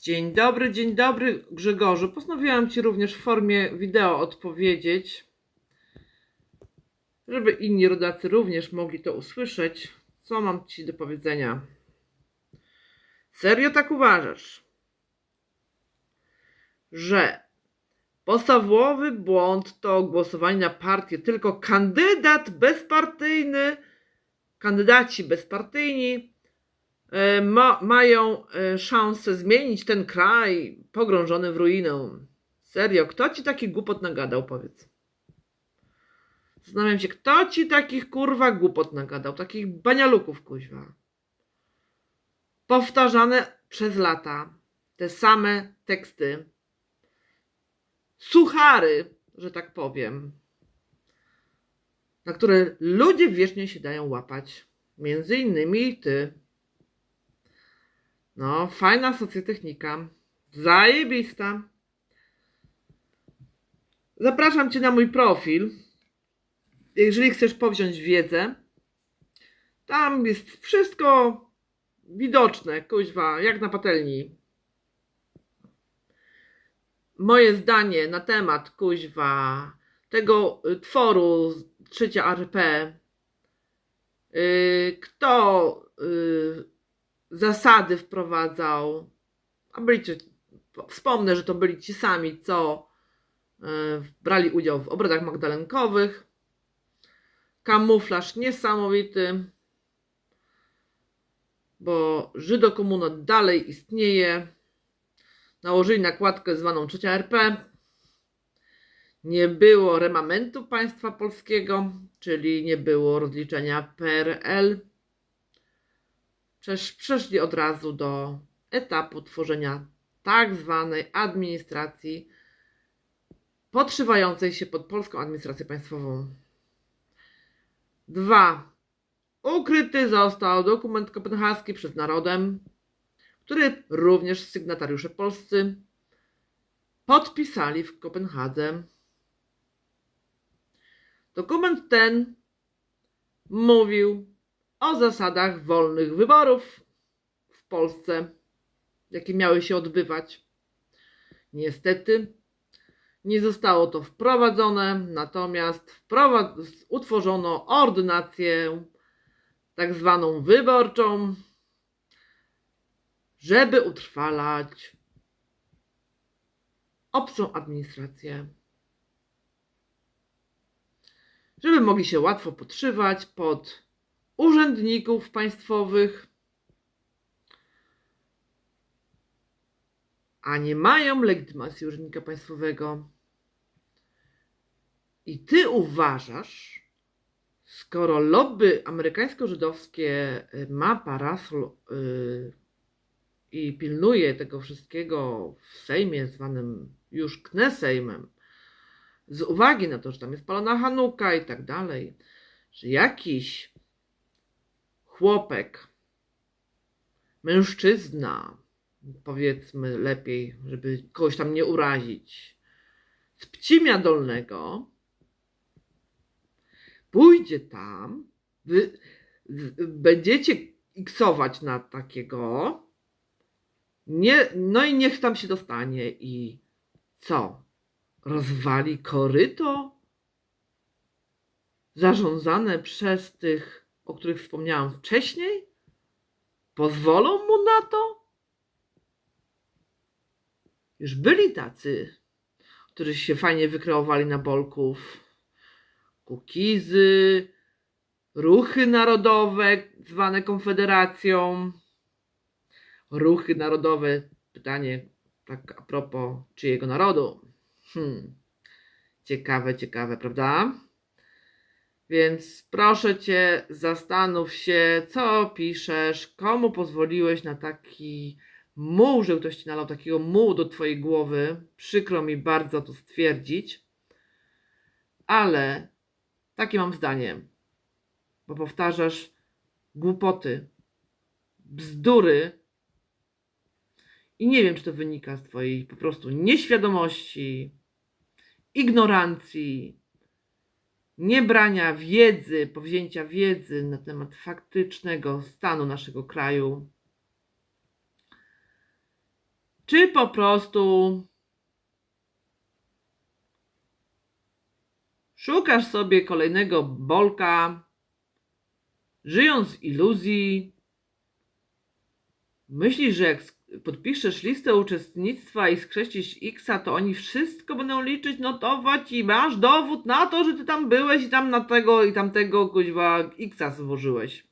Dzień dobry, dzień dobry Grzegorzu. Postanowiłam Ci również w formie wideo odpowiedzieć, żeby inni rodacy również mogli to usłyszeć, co mam Ci do powiedzenia. Serio tak uważasz, że podstawowy błąd to głosowanie na partię, tylko kandydat bezpartyjny, kandydaci bezpartyjni ma, mają e, szansę zmienić ten kraj pogrążony w ruinę. Serio, kto ci taki głupot nagadał, powiedz? Zastanawiam się, kto ci takich kurwa głupot nagadał, takich banialuków kuźwa. Powtarzane przez lata te same teksty. Suchary, że tak powiem, na które ludzie wiecznie się dają łapać. Między innymi ty. No, fajna socjotechnika. Zajebista. Zapraszam cię na mój profil. Jeżeli chcesz powziąć wiedzę, tam jest wszystko widoczne, kuźwa, jak na patelni. Moje zdanie na temat, kuźwa, tego tworu trzecia RP, y, kto y, zasady wprowadzał, a byli, wspomnę, że to byli ci sami, co y, brali udział w obradach magdalenkowych. Kamuflaż niesamowity, bo Żydokomuna dalej istnieje. Nałożyli nakładkę zwaną trzecia RP. Nie było remamentu państwa polskiego, czyli nie było rozliczenia PRL. Przesz, przeszli od razu do etapu tworzenia tak zwanej administracji podszywającej się pod polską administrację państwową. Dwa. Ukryty został dokument kopenhaski przez narodem, który również sygnatariusze polscy podpisali w Kopenhadze. Dokument ten mówił o zasadach wolnych wyborów w Polsce, jakie miały się odbywać. Niestety nie zostało to wprowadzone, natomiast wprowadz- utworzono ordynację tak zwaną wyborczą, żeby utrwalać obcą administrację. Żeby mogli się łatwo podszywać pod urzędników państwowych, a nie mają legitymacji urzędnika państwowego. I ty uważasz, skoro lobby amerykańsko-żydowskie y, ma parasol y, i pilnuje tego wszystkiego w Sejmie, zwanym już Knesejmem, z uwagi na to, że tam jest palona Hanuka i tak dalej, że jakiś chłopek, mężczyzna, powiedzmy lepiej, żeby kogoś tam nie urazić, z Pcimia Dolnego, pójdzie tam, wy, będziecie iksować na takiego, nie, no i niech tam się dostanie i co? Rozwali koryto zarządzane przez tych, o których wspomniałam wcześniej? Pozwolą mu na to? Już byli tacy, którzy się fajnie wykreowali na bolków. Kukizy, ruchy narodowe, zwane Konfederacją. Ruchy narodowe, pytanie tak a propos czyjego narodu. Hmm. Ciekawe, ciekawe, prawda? Więc proszę cię, zastanów się, co piszesz, komu pozwoliłeś na taki muł, że ktoś ci nalał takiego mułu do twojej głowy. Przykro mi bardzo to stwierdzić, ale takie mam zdanie, bo powtarzasz głupoty, bzdury i nie wiem, czy to wynika z twojej po prostu nieświadomości, ignorancji, niebrania wiedzy, powzięcia wiedzy na temat faktycznego stanu naszego kraju. czy po prostu szukasz sobie kolejnego bolka, żyjąc w iluzji, myślisz, że jak podpiszesz listę uczestnictwa i skreślisz X, to oni wszystko będą liczyć, notować i masz dowód na to, że ty tam byłeś i tam na tego i tamtego kuźwa X złożyłeś.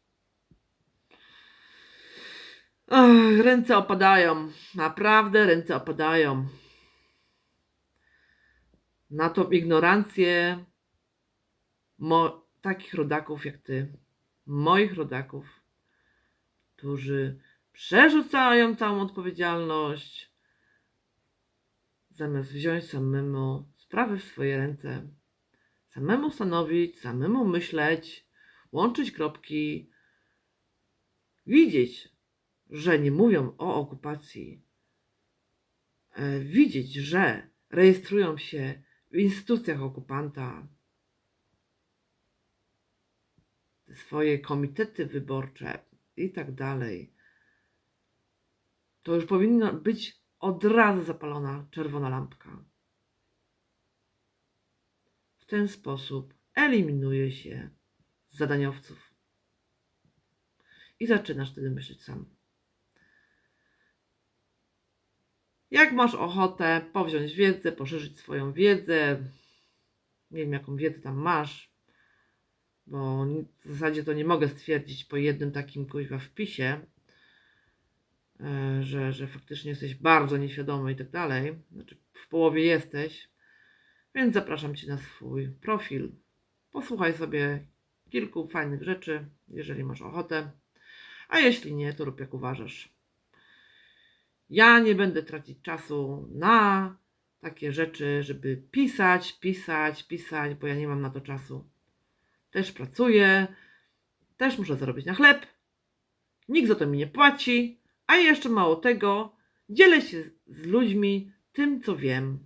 Ach, ręce opadają. Naprawdę ręce opadają. Na tą ignorancję takich rodaków jak ty, moich rodaków, którzy przerzucają całą odpowiedzialność, zamiast wziąć samemu sprawy w swoje ręce, samemu stanowić, samemu myśleć, łączyć kropki, widzieć, że nie mówią o okupacji, e, widzieć, że rejestrują się w instytucjach okupanta, swoje komitety wyborcze i tak dalej, to już powinna być od razu zapalona czerwona lampka. W ten sposób eliminuje się zadaniowców. I zaczynasz wtedy myśleć sam. Jak masz ochotę powziąć wiedzę, poszerzyć swoją wiedzę, nie wiem jaką wiedzę tam masz, bo w zasadzie to nie mogę stwierdzić po jednym takim kuźwa wpisie, że, że faktycznie jesteś bardzo nieświadomy i tak dalej. Znaczy w połowie jesteś, więc zapraszam Cię na swój profil. Posłuchaj sobie kilku fajnych rzeczy, jeżeli masz ochotę, a jeśli nie, to rób jak uważasz. Ja nie będę tracić czasu na takie rzeczy, żeby pisać, pisać, pisać, bo ja nie mam na to czasu. Też pracuję, też muszę zarobić na chleb, nikt za to mi nie płaci, a jeszcze mało tego, dzielę się z ludźmi tym, co wiem.